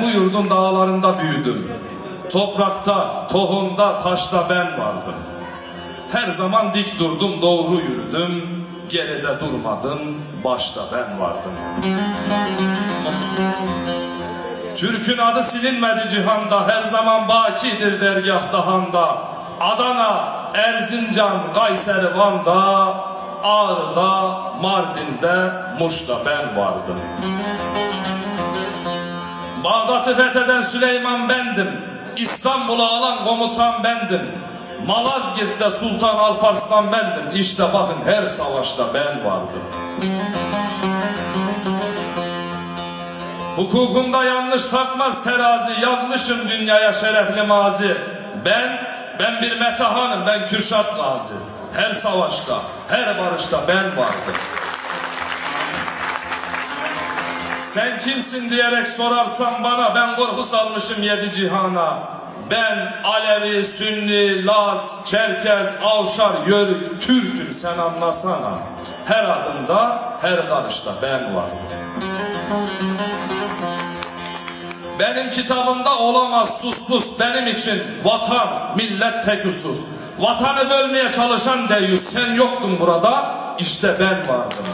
Bu yurdun dağlarında büyüdüm. Toprakta, tohumda, taşta ben vardım. Her zaman dik durdum, doğru yürüdüm. Geride durmadım, başta ben vardım. Türk'ün adı silinmedi cihanda, her zaman bakidir dergahta handa. Adana, Erzincan, Kayseri, Van'da, Ağrı'da, Mardin'de, Muş'ta ben vardım. Bağdat'ı fetheden Süleyman bendim. İstanbul'a alan komutan bendim. Malazgirt'te Sultan Alparslan bendim. İşte bakın her savaşta ben vardım. Hukukunda yanlış takmaz terazi Yazmışım dünyaya şerefli mazi Ben, ben bir metahanım ben Kürşat Gazi Her savaşta, her barışta ben vardım Sen kimsin diyerek sorarsan bana Ben korku salmışım yedi cihana Ben Alevi, Sünni, Las, Çerkez, Avşar, Yörük, Türk'üm sen anlasana Her adımda, her karışta ben vardım benim kitabımda olamaz sus pus benim için vatan millet tek husus. Vatanı bölmeye çalışan deyyus sen yoktun burada işte ben vardım.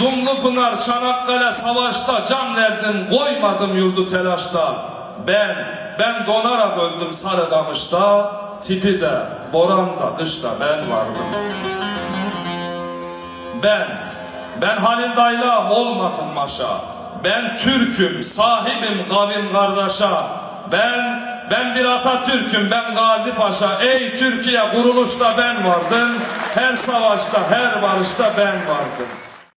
Dumlu Pınar Çanakkale savaşta can verdim koymadım yurdu telaşta. Ben, ben donarak öldüm Sarıkamış'ta, tipi de, boran da, kışta ben vardım. Ben, ben Halil Daylam olmadım maşa. Ben Türk'üm, sahibim kavim kardeşa. Ben, ben bir Atatürk'üm, ben Gazi Paşa. Ey Türkiye kuruluşta ben vardım. Her savaşta, her barışta ben vardım.